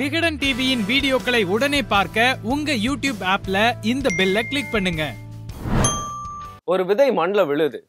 விகடன் டிவியின் வீடியோக்களை உடனே பார்க்க உங்க யூடியூப் ஆப்ல இந்த பெல்ல கிளிக் பண்ணுங்க. ஒரு விதை மண்ணில் விழுது.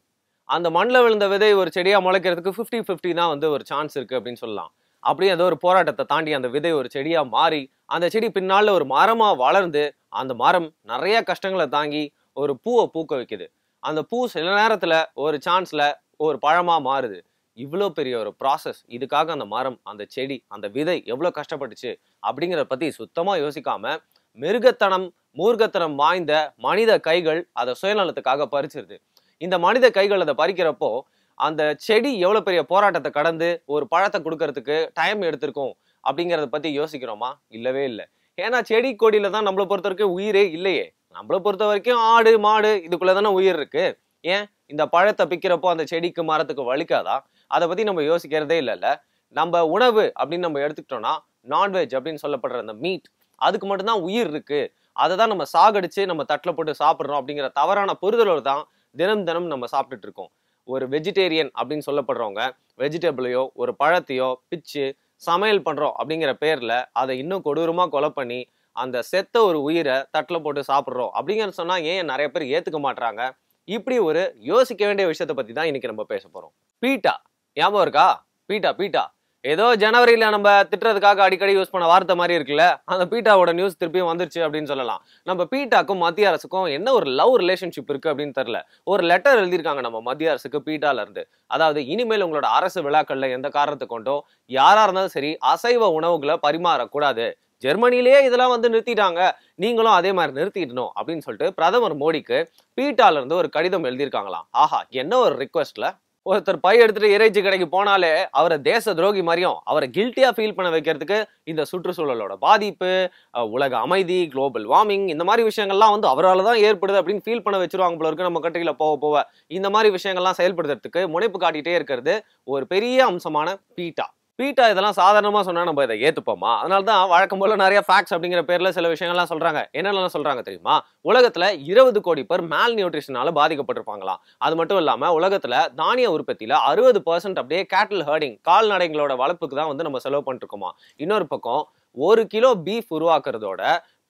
அந்த மண்ணில் விழுந்த விதை ஒரு செடியாக முளைக்கிறதுக்கு 50 50 தான் வந்து ஒரு சான்ஸ் இருக்குது அப்படின்னு சொல்லலாம். அப்படியே ஏதோ ஒரு போராட்டத்தை தாண்டி அந்த விதை ஒரு செடியாக மாறி அந்த செடி பின்னால் ஒரு மரமாக வளர்ந்து அந்த மரம் நிறைய கஷ்டங்களை தாங்கி ஒரு பூவை பூக்க வைக்குது. அந்த பூ சில நேரத்தில் ஒரு சான்ஸில் ஒரு பழமாக மாறுது. இவ்வளோ பெரிய ஒரு ப்ராசஸ் இதுக்காக அந்த மரம் அந்த செடி அந்த விதை எவ்வளோ கஷ்டப்பட்டுச்சு அப்படிங்கிறத பற்றி சுத்தமாக யோசிக்காம மிருகத்தனம் மூர்கத்தனம் வாய்ந்த மனித கைகள் அதை சுயநலத்துக்காக பறிச்சிருது. இந்த மனித கைகள் அதை பறிக்கிறப்போ அந்த செடி எவ்வளோ பெரிய போராட்டத்தை கடந்து ஒரு பழத்தை கொடுக்கறதுக்கு டைம் எடுத்திருக்கோம் அப்படிங்கிறத பற்றி யோசிக்கிறோமா? இல்லவே இல்லை. ஏன்னா செடி கொடியில தான் நம்மளை பொறுத்த வரைக்கும் உயிரே இல்லையே. நம்மளை பொறுத்த வரைக்கும் ஆடு மாடு இதுக்குள்ளே தானே உயிர் இருக்கு. ஏன்? இந்த பழத்தை பிக்கிறப்போ அந்த செடிக்கு மரத்துக்கு வலிக்காதா? அதை பற்றி நம்ம யோசிக்கிறதே இல்லைல்ல நம்ம உணவு அப்படின்னு நம்ம எடுத்துக்கிட்டோம்னா நான்வெஜ் அப்படின்னு சொல்லப்படுற அந்த மீட் அதுக்கு மட்டும்தான் உயிர் இருக்குது அதை தான் நம்ம சாகடிச்சு நம்ம தட்டில் போட்டு சாப்பிட்றோம் அப்படிங்கிற தவறான புரிதலோடு தான் தினம் தினம் நம்ம சாப்பிட்டுட்டு இருக்கோம். ஒரு வெஜிடேரியன் அப்படின்னு சொல்லப்படுறவங்க வெஜிடபிளையோ ஒரு பழத்தையோ பிச்சு சமையல் பண்ணுறோம் அப்படிங்கிற பேரில் அதை இன்னும் கொடூரமாக கொலை பண்ணி அந்த செத்த ஒரு உயிரை தட்டில் போட்டு சாப்பிட்றோம் அப்படிங்கிற சொன்னால் ஏன் நிறைய பேர் ஏற்றுக்க மாட்றாங்க? இப்படி ஒரு யோசிக்க வேண்டிய விஷயத்தை பற்றி தான் இன்னைக்கு நம்ம பேச போகிறோம் பீட்டா ஞாபகம் இருக்கா? PETA PETA. ஏதோ ஜனவரியில நம்ம திட்டுறதுக்காக அடிக்கடி யூஸ் பண்ண வார்த்தை மாதிரி இருக்குல்ல? அந்த பீட்டாவோட நியூஸ் திருப்பியும் வந்துருச்சு அப்படின்னு சொல்லலாம். நம்ம பீட்டாக்கும் மத்திய அரசுக்கும் என்ன ஒரு லவ் ரிலேஷன்ஷிப் இருக்கு அப்படின்னு தெரியல. ஒரு லெட்டர் எழுதியிருக்காங்க நம்ம மத்திய அரசுக்கு பீட்டால இருந்து. அதாவது இனிமேல் உங்களோட அரசு விழாக்கள்ல எந்த காரணத்தை கொண்டோ யாரா இருந்தாலும் சரி அசைவ உணவுகளை பரிமாறக்கூடாது. ஜெர்மனிலேயே இதெல்லாம் வந்து நிறுத்திட்டாங்க. நீங்களும் அதே மாதிரி நிறுத்திடணும் அப்படின்னு சொல்லிட்டு பிரதமர் மோடிக்கு பீட்டால இருந்து ஒரு கடிதம் எழுதியிருக்காங்களாம். ஆஹா என்ன ஒரு ரிக்வெஸ்ட்ல ஒருத்தர் பை எடுத்துட்டு இறைச்சி கடைக்கு போனாலே அவரை தேச துரோகி மாதிரியும் அவரை கில்ட்டியாக ஃபீல் பண்ண வைக்கிறதுக்கு இந்த சுற்றுச்சூழலோட பாதிப்பு உலக அமைதி குளோபல் வார்மிங் இந்த மாதிரி விஷயங்கள்லாம் வந்து அவரால் தான் ஏற்படுது அப்படின்னு ஃபீல் பண்ண வச்சிருவாங்க போல இருக்கு நம்ம கட்டையில் போக போக. இந்த மாதிரி விஷயங்கள்லாம் செயல்படுத்துறதுக்கு முனைப்பு காட்டிகிட்டே இருக்கிறது ஒரு பெரிய அம்சமான பீட்டா. பீட்டா இதெல்லாம் சாதாரணமாக சொன்னால் நம்ம இதை ஏற்றுப்போமா அதனால தான் வழக்கம் போல நிறைய ஃபேக்ட்ஸ் அப்படிங்கிற பேரில் சில விஷயங்கள்லாம் சொல்கிறாங்க என்னென்னலாம் சொல்கிறாங்க தெரியுமா? உலகத்தில் இருபது கோடி பேர் மேல் நியூட்ரிஷனால பாதிக்கப்பட்டிருப்பாங்களாம். அது மட்டும் இல்லாமல் உலகத்தில் தானிய உற்பத்தியில் அறுபது பர்சன்ட் அப்படியே கேட்டில் ஹர்டிங் கால்நடைங்களோட வளர்ப்புக்கு தான் வந்து நம்ம செலவு பண்ணிட்டுருக்கோமா இன்னொரு பக்கம் ஒரு கிலோ பீஃப் உருவாக்குறதோட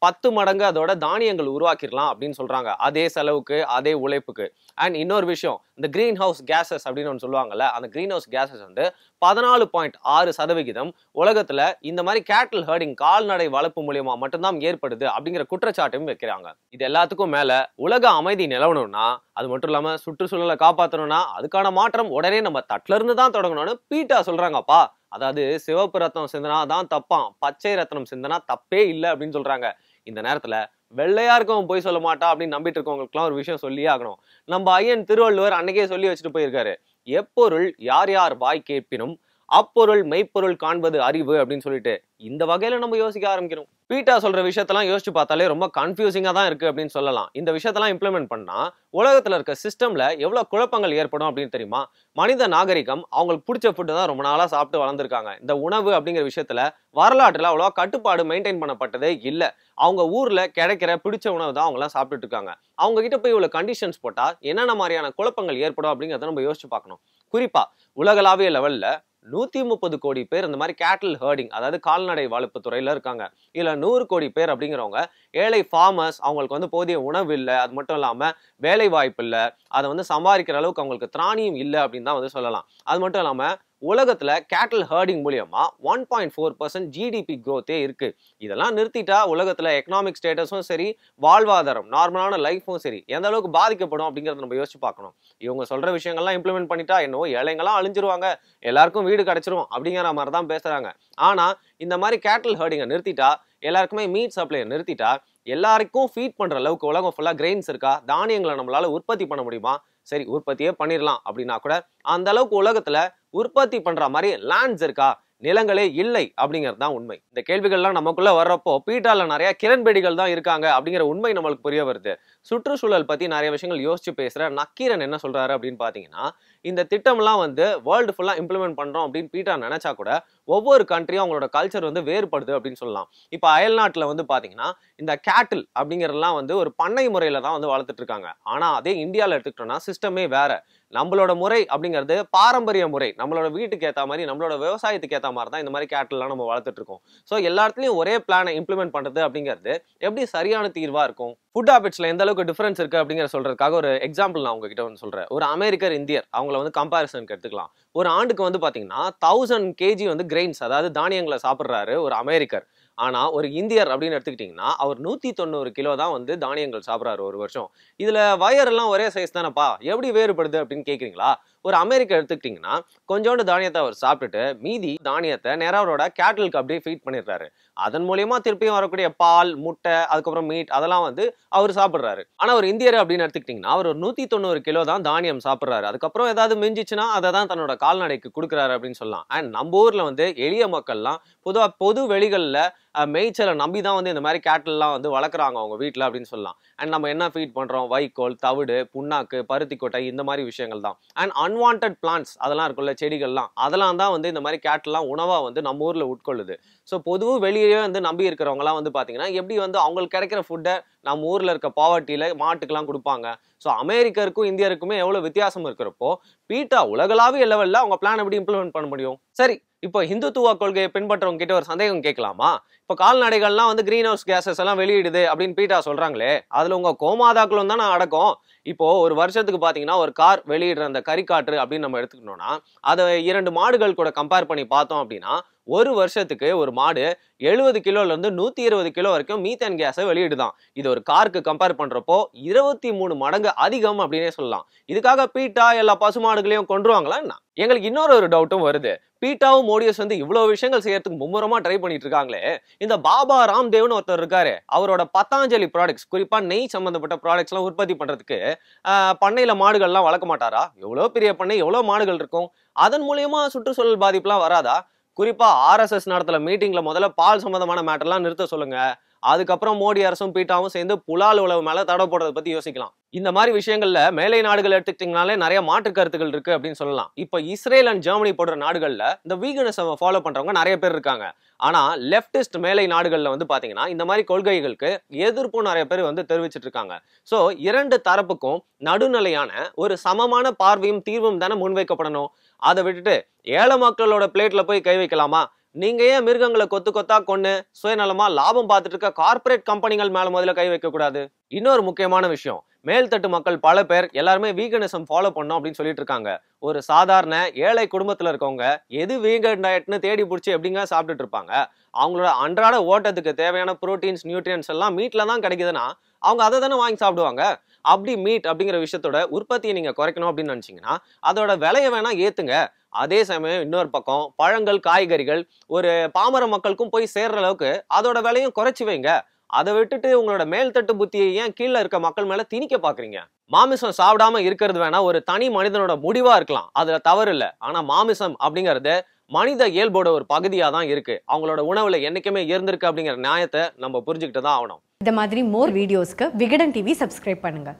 பத்து மடங்கு அதோட தானியங்கள் உருவாக்கிடலாம் அப்படின்னு சொல்றாங்க. அதே செலவுக்கு அதே உழைப்புக்கு. அண்ட் இன்னொரு விஷயம் இந்த கிரீன் ஹவுஸ் கேசஸ் அப்படின்னு ஒன்று சொல்லுவாங்கல்ல அந்த கிரீன் ஹவுஸ் கேசஸ் வந்து பதினாலு பாயிண்ட் ஆறு சதவிகிதம் உலகத்துல இந்த மாதிரி கேட்டில் ஹர்டிங் கால்நடை வளர்ப்பு மூலியமா மட்டும்தான் ஏற்படுது அப்படிங்கிற குற்றச்சாட்டையும் வைக்கிறாங்க. இது எல்லாத்துக்கும் மேல உலக அமைதி நிலவணும்னா அது மட்டும் இல்லாம சுற்றுச்சூழலை காப்பாற்றணும்னா அதுக்கான மாற்றம் உடனே நம்ம தட்டுல இருந்து தான் தொடங்கணும்னு பீட்டா சொல்றாங்கப்பா. அதாவது சிவப்பு ரத்தம் சிந்தனா தான் தப்பான் பச்சை ரத்தனம் சிந்தனா தப்பே இல்லை அப்படின்னு சொல்றாங்க. இந்த நேரத்துல வெள்ளையா இருக்கவன் போய் சொல்ல மாட்டா அப்படின்னு நம்பிட்டு இருக்கவங்களுக்குலாம் ஒரு விஷயம் சொல்லியே ஆகணும். நம்ம ஐயன் திருவள்ளுவர் அன்னைக்கே சொல்லி வச்சுட்டு போயிருக்காரு. எப்பொருள் யார் யார் வாய் கேட்பினும் அப்பொருள் மெய்ப்பொருள் காண்பது அறிவு அப்படின்னு சொல்லிட்டு இந்த வகையில நம்ம யோசிக்க ஆரம்பிக்கணும். பீட்டா சொல்ற விஷயத்தெல்லாம் யோசிச்சு பார்த்தாலே ரொம்ப கன்ஃபியூசிங்கா தான் இருக்கு அப்படின்னு சொல்லலாம். இந்த விஷயத்தெல்லாம் இம்ப்ளிமெண்ட் பண்ணா உலகத்துல இருக்க சிஸ்டம்ல எவ்வளவு குழப்பங்கள் ஏற்படும் அப்படின்னு தெரியுமா? மனித நாகரிகம் அவங்களுக்கு பிடிச்ச ஃபுட்டு தான் ரொம்ப நாளா சாப்பிட்டு வளர்ந்துருக்காங்க. இந்த உணவு அப்படிங்கிற விஷயத்துல வரலாற்றுல அவ்வளவா கட்டுப்பாடு மெயின்டைன் பண்ணப்பட்டதே இல்ல. அவங்க ஊர்ல கிடைக்கிற பிடிச்ச உணவு தான் அவங்க எல்லாம் சாப்பிட்டுட்டு இருக்காங்க. அவங்க கிட்ட போய் இவ்வளவு கண்டிஷன்ஸ் போட்டா என்னென்ன மாதிரியான குழப்பங்கள் ஏற்படும் அப்படிங்கிறத நம்ம யோசிச்சு பார்க்கணும். குறிப்பா உலகளாவிய லெவல்ல நூற்றி முப்பது கோடி பேர் இந்த மாதிரி கேட்டில் ஹேர்டிங் அதாவது கால்நடை வளர்ப்பு துறையில் இருக்காங்க. இதில் நூறு கோடி பேர் அப்படிங்கிறவங்க ஏழை ஃபார்மர்ஸ் அவங்களுக்கு வந்து போதிய உணவு இல்லை அது மட்டும் இல்லாமல் வேலை வாய்ப்பு இல்லை அதை வந்து சம்பாதிக்கிற அளவுக்கு அவங்களுக்கு திராணியம் இல்லை அப்படின்னு தான் வந்து சொல்லலாம். அது மட்டும் இல்லாமல் உலகத்தில் கேட்டல் ஹர்டிங் மூலியமா one point four percent GDP க்ரோத்தே இருக்கு. இதெல்லாம் நிறுத்திட்டா உலகத்தில் எக்கனாமிக் ஸ்டேட்டஸும் சரி வாழ்வாதாரம் நார்மலான லைஃபும் சரி எந்த அளவுக்கு பாதிக்கப்படும் அப்படிங்கிறத நம்ம யோசிச்சு பார்க்கணும். இவங்க சொல்ற விஷயங்கள்லாம் இம்ப்ளிமெண்ட் பண்ணிட்டா என்னவோ ஏழைங்கெல்லாம் அழிஞ்சிருவாங்க எல்லாருக்கும் வீடு கிடைச்சிரும் அப்படிங்கிற மாதிரி தான் பேசுறாங்க. ஆனா இந்த மாதிரி கேட்டல் ஹர்டிங்கை நிறுத்திட்டா எல்லாருக்குமே மீட் சப்ளையை நிறுத்திட்டா எல்லாருக்கும் ஃபீட் பண்ற அளவுக்கு உலகம் ஃபுல்லாக கிரெயின்ஸ் இருக்கா? தானியங்களை நம்மளால உற்பத்தி பண்ண முடியுமா? சரி உற்பத்தியே பண்ணிடலாம் அப்படின்னா கூட அந்த அளவுக்கு உலகத்துல உற்பத்தி பண்ற மாதிரி லேண்ட்ஸ் இருக்கா? நிலங்களே இல்லை அப்படிங்கிறது தான் உண்மை. இந்த கேள்விகள்லாம் நமக்குள்ள வர்றப்போ பீட்டால நிறைய கிரண்பேடிகள் தான் இருக்காங்க அப்படிங்கிற உண்மை நம்மளுக்கு புரிய வருது. சுற்றுச்சூழல் பத்தி நிறைய விஷயங்கள் யோசிச்சு பேசுற நக்கீரன் என்ன சொல்றாரு அப்படின்னு பாத்தீங்கன்னா இந்த திட்டம்லாம் வந்து வேர்ல்டு ஃபுல்லா இம்ப்ளிமெண்ட் பண்றோம் அப்படின்னு பீட்டா நினைச்சா கூட ஒவ்வொரு கண்ட்ரியும் அவங்களோட கல்ச்சர் வந்து வேறுபடுது அப்படின்னு சொல்லலாம். இப்போ அயல்நாட்டுல வந்து பார்த்தீங்கன்னா இந்த கேட்டில் அப்படிங்கிறதெல்லாம் வந்து ஒரு பண்ணை முறையில தான் வந்து வளர்த்துட்டு இருக்காங்க. ஆனால் அதே இந்தியாவில் எடுத்துக்கிட்டோம்னா சிஸ்டமே வேற. நம்மளோட முறை அப்படிங்கிறது பாரம்பரிய முறை. நம்மளோட வீட்டுக்கு ஏற்ற மாதிரி நம்மளோட விவசாயத்துக்கு ஏற்ற மாதிரி தான் இந்த மாதிரி கேட்டல்லாம் நம்ம வளர்த்துட்டு இருக்கோம். ஸோ எல்லாத்துலேயும் ஒரே பிளானை இம்ப்ளிமெண்ட் பண்ணுறது அப்படிங்கிறது எப்படி சரியான தீர்வாக இருக்கும்? ஃபுட் ஹாபிட்ஸ்ல எந்த அளவுக்கு டிஃப்ரென்ஸ் இருக்குது அப்படிங்கிற சொல்கிறதுக்காக ஒரு எக்ஸாம்பிள் நான் உங்ககிட்ட வந்து சொல்கிறேன் ஒரு அமெரிக்கர் இந்தியர் அவங்கள வந்து கம்பாரிசனுக்கு எடுத்துக்கலாம். ஒரு ஆண்டுக்கு வந்து பார்த்தீங்கன்னா தௌசண்ட் கேஜி வந்து கிரெயின்ஸ் அதாவது தானியங்களை சாப்பிட்றாரு ஒரு அமெரிக்கர். ஆனால் ஒரு இந்தியர் அப்படின்னு எடுத்துக்கிட்டிங்கன்னா அவர் நூற்றி தொண்ணூறு கிலோ தான் வந்து தானியங்கள் சாப்பிட்றாரு ஒரு வருஷம். இதில் வயரெல்லாம் ஒரே சைஸ் தானேப்பா? எப்படி வேறுபடுது அப்படின்னு கேட்குறீங்களா ஒரு அமெரிக்கா எடுத்துக்கிட்டிங்கன்னா கொஞ்சோண்டு தானியத்தை அவர் சாப்பிட்டுட்டு மீதி தானியத்தை நேராக அவரோட கேட்டலுக்கு அப்படியே ஃபீட் பண்ணிடுறாரு. அதன் மூலியமா திருப்பியும் வரக்கூடிய பால் முட்டை அதுக்கப்புறம் மீட் அதெல்லாம் வந்து அவர் சாப்பிட்றாரு. ஆனால் ஒரு இந்தியர் அப்படின்னு எடுத்துக்கிட்டிங்கன்னா அவர் ஒரு நூற்றி தொண்ணூறு கிலோ தான் தானியம் சாப்பிட்றாரு. அதுக்கப்புறம் ஏதாவது மிஞ்சிச்சுன்னா அதை தான் தன்னோட கால்நடைக்கு கொடுக்குறாரு அப்படின்னு சொல்லலாம். அண்ட் நம்ம ஊரில் வந்து எளிய மக்கள்லாம் பொதுவாக பொது வெளிகளில் மேய்ச்சலை நம்பி தான் வந்து இந்த மாதிரி கேட்டல்லாம் வந்து வளர்க்குறாங்க அவங்க வீட்டில் அப்படின்னு சொல்லலாம். அண்ட் நம்ம என்ன ஃபீட் பண்ணுறோம் வைக்கோல் தவிடு புண்ணாக்கு பருத்தி கொட்டை இந்த மாதிரி விஷயங்கள் தான். அண்ட் அன்வான்ட் பிளான்ஸ் அதெல்லாம் இருக்குல்ல செடிகள்லாம். அதெல்லாம் தான் வந்து இந்த மாதிரி கேட்டெல்லாம் உணவாக வந்து நம்ம ஊரில் உட்கொள்ளுது. ஸோ பொதுவு வெளியே வந்து நம்பி இருக்கிறவங்கலாம் வந்து பார்த்தீங்கன்னா எப்படி வந்து அவங்களுக்கு கிடைக்கிற ஃபுட்டை நம்ம ஊரில் இருக்க பாவர்ட்டியில் மாட்டுக்கெல்லாம் கொடுப்பாங்க. ஸோ அமெரிக்கருக்கும் இந்தியருக்குமே எவ்வளோ வித்தியாசம் இருக்கிறப்போ பீட்டா உலகளாவிய லெவலில் அவங்க பிளான் எப்படி இம்ப்ளிமெண்ட் பண்ண முடியும்? சரி இப்போ ஹிந்துத்துவ கொள்கையை பின்பற்றவங்க கிட்ட ஒரு சந்தேகம் கேட்கலாமா? இப்போ கால்நடைகள்லாம் வந்து கிரீன் ஹவுஸ் கேசஸ் எல்லாம் வெளியிடுது அப்படின்னு பீட்டா சொல்றாங்களே அதுல உங்க கோமாதாக்களும் தானே அடக்கம். இப்போ ஒரு வருஷத்துக்கு பாத்தீங்கன்னா ஒரு கார் வெளியிடுற அந்த கறிக்காற்று அப்படின்னு நம்ம எடுத்துக்கிட்டோம்னா அதை இரண்டு மாடுகள் கூட கம்பேர் பண்ணி பார்த்தோம் அப்படின்னா ஒரு வருஷத்துக்கு ஒரு மாடு எழுபது கிலோலேருந்து நூற்றி இருபது கிலோ வரைக்கும் மீத்தேன் கேஸை வெளியிடுதான். இது ஒரு காருக்கு கம்பேர் பண்ணுறப்போ இருபத்தி மூணு மடங்கு அதிகம் அப்படின்னே சொல்லலாம். இதுக்காக பீட்டா எல்லா பசுமாடுகளையும் கொண்டுருவாங்களா என்ன? எங்களுக்கு இன்னொரு ஒரு டவுட்டும் வருது. பீட்டாவும் மோடியஸ் வந்து இவ்வளோ விஷயங்கள் செய்யறதுக்கு மும்முரமா ட்ரை பண்ணிட்டு இருக்காங்களே. இந்த பாபா ராம்தேவ்னு ஒருத்தர் இருக்காரு. அவரோட பத்தாஞ்சலி ப்ராடக்ட்ஸ் குறிப்பா நெய் சம்பந்தப்பட்ட ப்ராடக்ட்ஸ்லாம் உற்பத்தி பண்றதுக்கு பண்ணையில் பண்ணையில மாடுகள்லாம் வளர்க்க மாட்டாரா? எவ்வளோ பெரிய பண்ணை எவ்வளோ மாடுகள் இருக்கும்? அதன் மூலியமா சுற்றுச்சூழல் பாதிப்புலாம் வராதா? குறிப்பாக ஆர்எஸ்எஸ் நடத்துல மீட்டிங்கில் முதல்ல பால் சம்மந்தமான மேட்டர்லாம் நிறுத்த சொல்லுங்கள் அதுக்கப்புறம் மோடி அரசும் பீட்டாவும் சேர்ந்து புலால் உழவு மேலே தடை போடுறதை பற்றி யோசிக்கலாம். இந்த மாதிரி விஷயங்கள்ல மேலை நாடுகள் எடுத்துக்கிட்டிங்கனாலே நிறைய மாற்று கருத்துக்கள் இருக்கு அப்படின்னு சொல்லலாம். இப்போ இஸ்ரேல் அண்ட் ஜெர்மனி போடுற நாடுகளில் இந்த வீகனிசம் ஃபாலோ பண்றவங்க நிறைய பேர் இருக்காங்க. ஆனால் லெப்டிஸ்ட் மேலை நாடுகளில் வந்து பார்த்தீங்கன்னா இந்த மாதிரி கொள்கைகளுக்கு எதிர்ப்பும் நிறைய பேர் வந்து தெரிவிச்சிட்டு இருக்காங்க. ஸோ இரண்டு தரப்புக்கும் நடுநிலையான ஒரு சமமான பார்வையும் தீர்வும் தானே முன்வைக்கப்படணும். அதை விட்டுட்டு ஏழை மக்களோட பிளேட்ல போய் கை வைக்கலாமா? நீங்க ஏன் மிருகங்களை கொத்து கொத்தா கொண்டு சுயநலமா லாபம் பார்த்துட்டு இருக்க கார்ப்பரேட் கம்பெனிகள் மேல முதல்ல கை வைக்க கூடாது? இன்னொரு முக்கியமான விஷயம் மேல்தட்டு மக்கள் பல பேர் எல்லாருமே வீகனிசம் ஃபாலோ பண்ணோம் அப்படின்னு சொல்லிட்டு இருக்காங்க. ஒரு சாதாரண ஏழை குடும்பத்துல இருக்கவங்க எது வீகன் டயட்னு தேடி பிடிச்சி எப்படிங்க சாப்பிட்டுட்டு இருப்பாங்க? அவங்களோட அன்றாட ஓட்டத்துக்கு தேவையான புரோட்டீன்ஸ் நியூட்ரியன்ஸ் எல்லாம் மீட்ல தான் கிடைக்குதுன்னா அவங்க அதை தானே வாங்கி சாப்பிடுவாங்க? அப்படி மீட் அப்படிங்கிற விஷயத்தோட உற்பத்தியை நீங்க குறைக்கணும் அப்படின்னு நினைச்சீங்கன்னா அதோட விலையை வேணா ஏத்துங்க. அதே சமயம் இன்னொரு பக்கம் பழங்கள் காய்கறிகள் ஒரு பாமர மக்களுக்கும் போய் சேர்ற அளவுக்கு அதோட விலையும் குறைச்சி வைங்க. அதை விட்டுட்டு உங்களோட மேல்தட்டு புத்தியை ஏன் கீழே இருக்க மக்கள் மேல திணிக்க பாக்குறீங்க? மாமிசம் சாப்பிடாம இருக்கிறது வேணா ஒரு தனி மனிதனோட முடிவா இருக்கலாம். அதுல தவறு இல்லை. ஆனா மாமிசம் அப்படிங்கிறது மனித இயல்போட ஒரு பகுதியாக தான் இருக்கு. அவங்களோட உணவுல என்னைக்குமே இருந்திருக்கு அப்படிங்கிற நியாயத்தை நம்ம புரிஞ்சுக்கிட்டு தான் ஆகணும். இந்த மாதிரி மோர் வீடியோஸ்க்கு விகடன் டிவி சப்ஸ்கிரைப் பண்ணுங்க.